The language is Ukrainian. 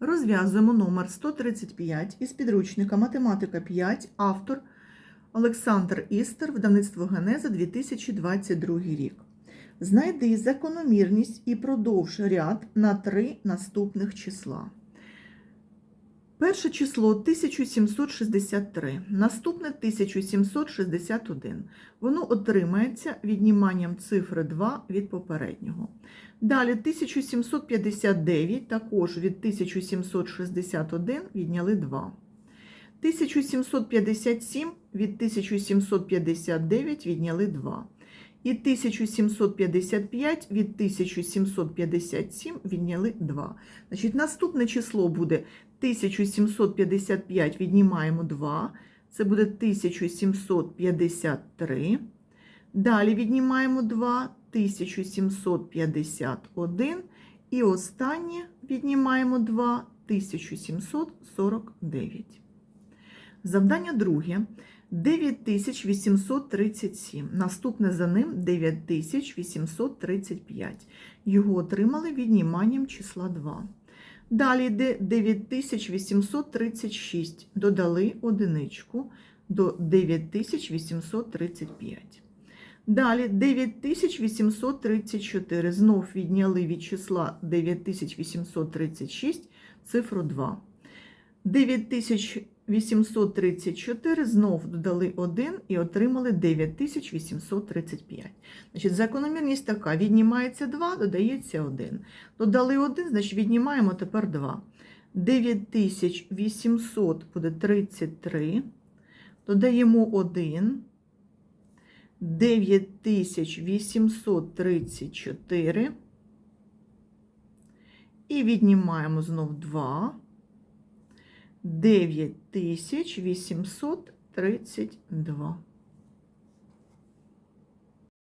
Розв'язуємо номер 135 із підручника Математика 5, автор Олександр Істер, видавництво Генеза 2022 рік. Знайди закономірність і продовж ряд на три наступних числа. Перше число 1763, наступне 1761. Воно отримається відніманням цифри 2 від попереднього. Далі 1759, також від 1761 відняли 2. 1757 від 1759 відняли 2. І 1755 від 1757 відняли 2. Значить, наступне число буде 1755 віднімаємо 2, це буде 1753. Далі віднімаємо 2, 1751. І останнє віднімаємо 2, 1749. Завдання друге. 9837. Наступне за ним 9835. Його отримали відніманням числа 2. Далі йде 9836. Додали одиничку до 9835. Далі 9834. Знов відняли від числа 9836 цифру 2. 9834 знов додали 1 і отримали 9835. Значить, закономірність така: віднімається 2, додається 1. Додали 1, значить віднімаємо тепер 2. 9800 буде 33. Додаємо 1. 9834. І віднімаємо знов 2. 9832.